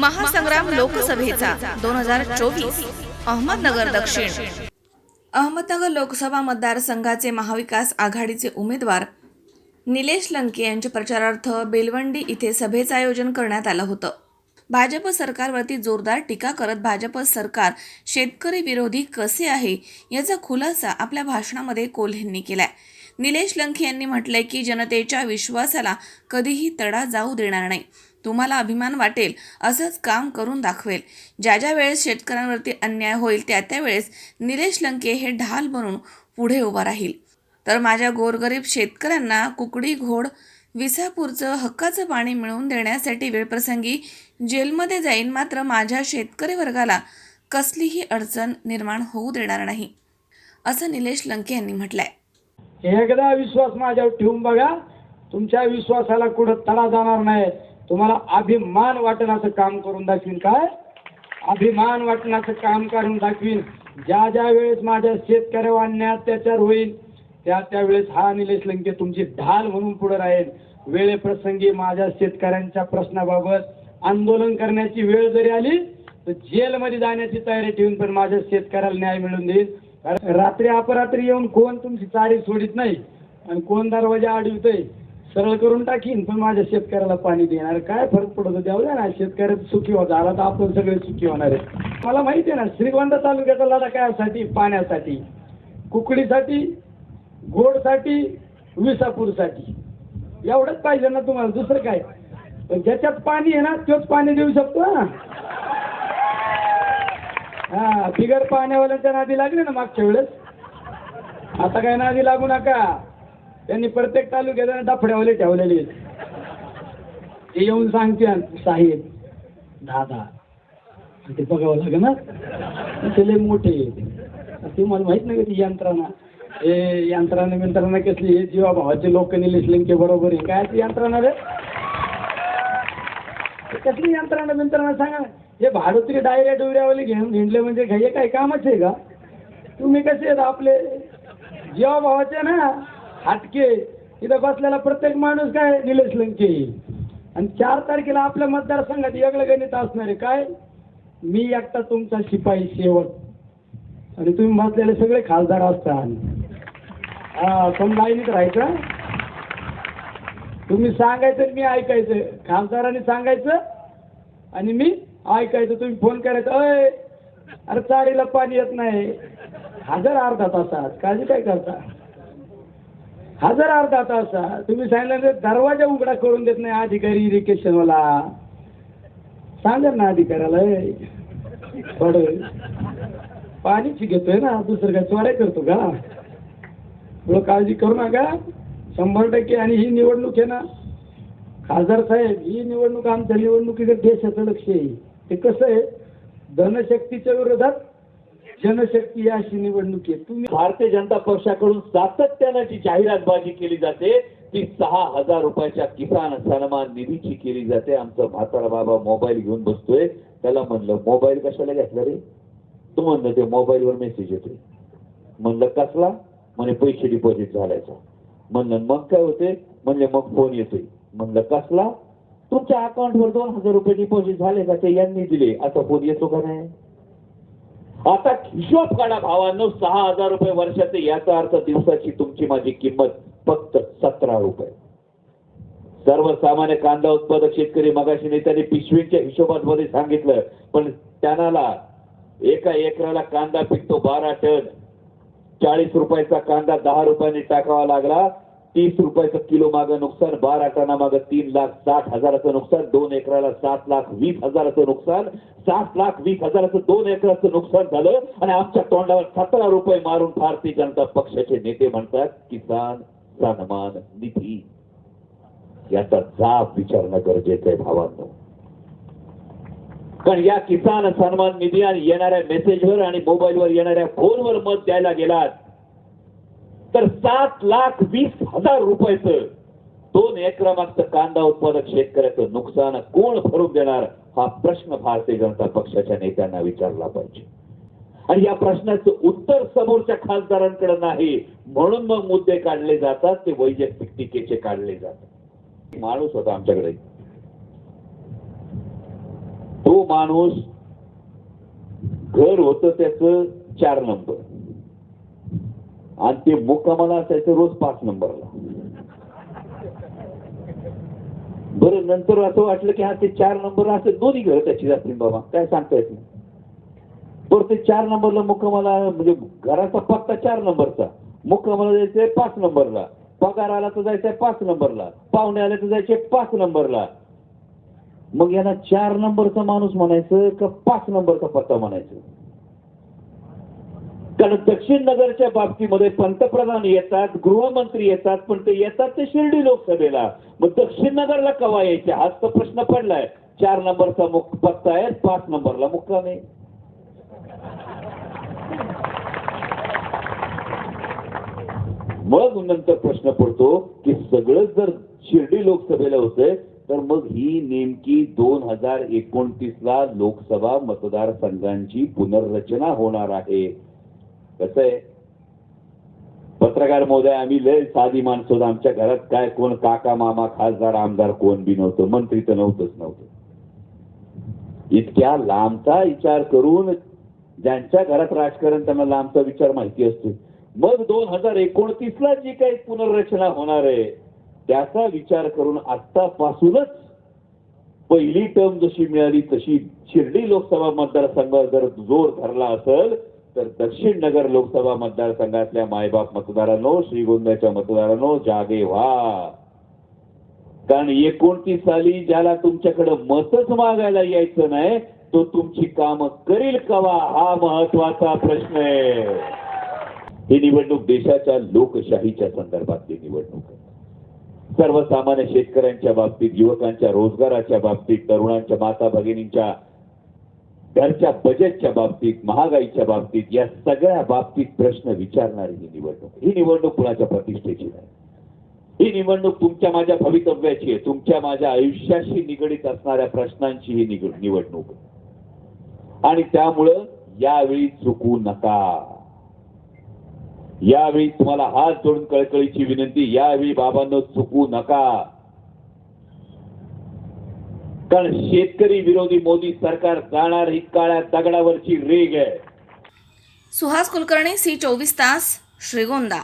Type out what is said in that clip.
महासंग्राम लोकसभेचा दोन हजार चोवीस अहमदनगर दक्षिण. अहमदनगर लोकसभा मतदारसंघाचे महाविकास आघाडीचे उमेदवार निलेश लंके यांच्या प्रचारार्थ बेलवंडी इथे सभेचं आयोजन करण्यात आलं होतं. भाजप सरकारवरती जोरदार टीका करत भाजप सरकार शेतकरी विरोधी कसे आहे याचा खुलासा आपल्या भाषणामध्ये कोल्हेंनी केलाय. निलेश लंके यांनी म्हटलंय की जनतेच्या विश्वासाला कधीही तडा जाऊ देणार नाही. तुम्हाला अभिमान वाटेल असंच काम करून दाखवेल. ज्या ज्या वेळेस शेतकऱ्यांवरती अन्याय होईल त्या त्यावेळेस निलेश लंके हे ढाल बनून पुढे उभा राहील. तर माझ्या गोरगरीब शेतकऱ्यांना कुकडी घोड विसापूरचं हक्काचं पाणी मिळवून देण्यासाठी वेळप्रसंगी जेलमध्ये जाईन मात्र माझ्या शेतकरी वर्गाला कसलीही अडचण निर्माण होऊ देणार नाही असं निलेश लंके यांनी म्हटलंय. एकदा विश्वास माझ्यावर ठेवून बघा तुमच्या विश्वासाला कुठं तडा जाणार नाही. तुम्हाला अभिमान वाटण्याचं काम करून दाखवीन काय? अभिमान वाटण्याचं काम करून दाखवीन. ज्या ज्या वेळेस माझ्या शेतकऱ्यावर अन्याय अत्याचार होईल त्या त्यावेळेस हा निलेश लंके तुमची ढाल म्हणून पुढे राहील. वेळेप्रसंगी माझ्या शेतकऱ्यांच्या प्रश्नाबाबत आंदोलन करण्याची वेळ जरी आली तर जेलमध्ये जाण्याची तयारी ठेवून पण माझ्या शेतकऱ्याला न्याय मिळून देईल. कारण रात्री अपरात्री येऊन कोण तुमची चारी सोडित नाही आणि कोण दरवाजा अडवतोय? सरळ करून टाकीन पण माझ्या शेतकऱ्याला पाणी देणार. काय फरक पडतो द्यावं द्या ना शेतकऱ्याचं सुखी होत आला तर आपण सगळे सुखी होणार आहे. मला माहिती आहे ना श्रीगोंदा तालुक्याचा लढा कायसाठी? पाण्यासाठी. कुकडीसाठी गोडसाठी विसापूरसाठी. एवढंच पाहिजे ना तुम्हाला दुसरं काय? पण ज्याच्यात पाणी आहे ना तोच पाणी देऊ शकतो ना. हा बिगर पाण्यावाल्यांच्या नादी लागले ना मागच्या वेळेस? आता काय नादी लागू नका. त्यांनी प्रत्येक तालुक्यात डफड्यावले ठेवलेले आहेत. ते येऊन सांगते साहेब दादा ते बघावं लागेल ना. ते लय मोठे ते मला माहीत नाही का ती यंत्रणा. हे यंत्रणा मिंत्रणा कसली हे जीवा भावाचे लोक निलेश लिंके बरोबर आहे. काय ती यंत्रणा रे? ते कसली यंत्रणा मिंत्रणा सांगा हे भाडोत्री डायऱ्या डोऱ्यावाले घेऊन हिंडले म्हणजे हे काय कामच आहे का? तुम्ही कसे आहेत आपले? जीवा भावाचे ना. हटके इथं बसलेला प्रत्येक माणूस काय? निलेश लंके. आणि चार तारखेला आपल्या मतदारसंघात वेगळं गणित असणार आहे. काय? मी एकटा तुमचा शिपाई शेवट. आणि तुम्ही बसलेले सगळे खासदार असतात. हा पण लाईनीत राहायचं तुम्ही सांगायचं आणि मी ऐकायचं. खासदारांनी सांगायचं आणि मी ऐकायचं. तुम्ही फोन करायचं अय अरे चारीला पाणी येत नाही. हजार अर्धा तासात. काळजी काय करता? हजार अर्धा असा तुम्ही सांगितलं तर दरवाजा उघडा करून देत नाही अधिकारी इरिगेशनवाला सांगा ना अधिकाऱ्याला "ए, पाणीच घेतोय ना दुसरं काय चोऱ्या करतो का? थोडं काळजी करू नका. शंभर टक्के आणि ही निवडणूक आहे ना खासदार साहेब ही निवडणूक आमच्या निवडणुकीकडे देशाचं लक्ष आहे. ते कसं आहे धनशक्तीच्या विरोधात जनशक्ती या अशी निवडणूक आहे. तुम्ही भारतीय जनता पक्षाकडून सातत्यानं जी जाहिरातबाजी केली जाते ती सहा हजार रुपयाच्या किसान सन्मान निधीची केली जाते. आमचा म्हातारा बाबा मोबाईल घेऊन बसतोय. त्याला म्हणलं मोबाईल कशाला घेतला रे? तू म्हणलं ते मोबाईलवर मेसेज येतोय. म्हणलं कसला? म्हणे पैसे डिपॉझिट झाल्याचा. म्हणलं मग काय होते? म्हणले मग फोन येतोय. म्हणलं कसला? तुमच्या अकाउंटवर दोन हजार रुपये डिपॉझिट झाले का? ते यांनी दिले. असा फोन येतो का नाही? आता हिशोब काढा भावांनो सहा हजार रुपये वर्षाचे याचा अर्थ दिवसाची तुमची माझी किंमत फक्त सतरा रुपये. सर्वसामान्य कांदा उत्पादक शेतकरी मगाशी नेत्यांनी पिशवीच्या हिशोबांमध्ये सांगितलं पण त्यांना एका एकराला कांदा पिकतो बारा टन. चाळीस रुपयाचा कांदा दहा रुपयांनी टाकावा लागला. तीस रुपयाचं किलो मागं नुकसान बारा टना मागं तीन लाख साठ हजाराचं नुकसान दोन एकराला सात लाख वीस हजाराचं नुकसान सात लाख वीस हजाराचं दोन एकराचं नुकसान झालं आणि आमच्या तोंडावर सतरा रुपये मारून भारतीय जनता पक्षाचे नेते म्हणतात किसान सन्मान निधी. याचा जाब विचारणं गरजेचं आहे भावांनो. कारण या किसान सन्मान निधी आणि येणाऱ्या मेसेजवर आणि मोबाईलवर येणाऱ्या फोनवर मत द्यायला गेलात तर सात लाख वीस हजार रुपयाचं दोन एकरामागचं कांदा उत्पादक शेतकऱ्याचं नुकसान कोण भरून देणार हा प्रश्न भारतीय जनता पक्षाच्या नेत्यांना विचारला पाहिजे. आणि या प्रश्नाचं उत्तर समोरच्या खासदारांकडे नाही म्हणून मग मुद्दे काढले जातात ते वैयक्तिक टीकेचे काढले जातात. माणूस होता आमच्याकडे. तो माणूस घर होत त्याच चार नंबर. आणि ते मुक्कामाला असायचं रोज पाच नंबरला. बरं नंतर असं वाटलं की हा ते चार नंबर असं दोन्ही घर त्याची जातील बाबा काय सांगता येत नाही. बरं ते चार नंबरला मुक्कामाला म्हणजे घराचा पत्ता चार नंबरचा. मुक्कामाला जायचंय पाच नंबरला. पगार आला तर जायचंय पाच नंबरला. पाहुणे आले तर जायचे पाच नंबरला. मग यांना चार नंबरचा माणूस म्हणायचं का पाच नंबरचा पत्ता म्हणायचं? कारण दक्षिण नगरच्या बाबतीमध्ये पंतप्रधान येतात गृहमंत्री येतात पण ते येतात ते शिर्डी लोकसभेला. मग दक्षिण नगरला कवा यायचे? हाच तर प्रश्न पडलाय. चार नंबरचा मुख पत्ता आहे पाच नंबरला मुक्काम आहे. मग नंतर प्रश्न पडतो की सगळं जर शिर्डी लोकसभेला होतंय तर मग ही नेमकी दोन हजार एकोणतीस ला लोकसभा मतदारसंघांची पुनर्रचना होणार आहे. कसं आहे? पत्रकार महोदय आम्ही लय साधी माणसं होतो. आमच्या घरात काय कोण काका मामा खासदार आमदार कोण बी नव्हतं. मंत्री तर नव्हतंच नव्हतं. इतक्या लांबचा विचार करून ज्यांच्या घरात राजकारण त्यांना लांबचा विचार माहिती असतो. मग दोन हजार एकोणतीसला जी काही पुनर्रचना होणार आहे त्याचा विचार करून आत्तापासूनच पहिली टर्म जशी मिळाली तशी शिर्डी लोकसभा मतदारसंघात जर जोर धरला असेल तर दक्षिण नगर लोकसभा मतदारसंघातल्या मायबाप मतदारांनो श्रीगोंद्याच्या मतदारांनो जागे व्हा. कारण एकोणतीस साली ज्याला तुमच्याकडे मतच मागायला यायचं नाही तो तुमची कामं करील कवा हा महत्त्वाचा प्रश्न आहे. ही निवडणूक देशाच्या लोकशाहीच्या संदर्भातली निवडणूक आहे. सर्वसामान्य शेतकऱ्यांच्या बाबतीत युवकांच्या रोजगाराच्या बाबतीत तरुणांच्या माता भगिनींच्या त्यांच्या बजेटच्या बाबतीत महागाईच्या बाबतीत या सगळ्या बाबतीत प्रश्न विचारणारी ही निवडणूक. ही निवडणूक कुणाच्या प्रतिष्ठेची नाही. ही निवडणूक तुमच्या माझ्या भवितव्याची आहे. तुमच्या माझ्या आयुष्याशी निगडीत असणाऱ्या प्रश्नांची ही निग- निवडणूक आणि त्यामुळं यावेळी चुकू नका. यावेळी तुम्हाला हात जोडून कळकळीची विनंती यावेळी बाबांनो चुकू नका. कारण शेतकरी विरोधी मोदी सरकार जाणार ही काळ्या दगडावरची रेग आहे. सुहास कुलकर्णी सी चोवीस तास श्रीगोंदा.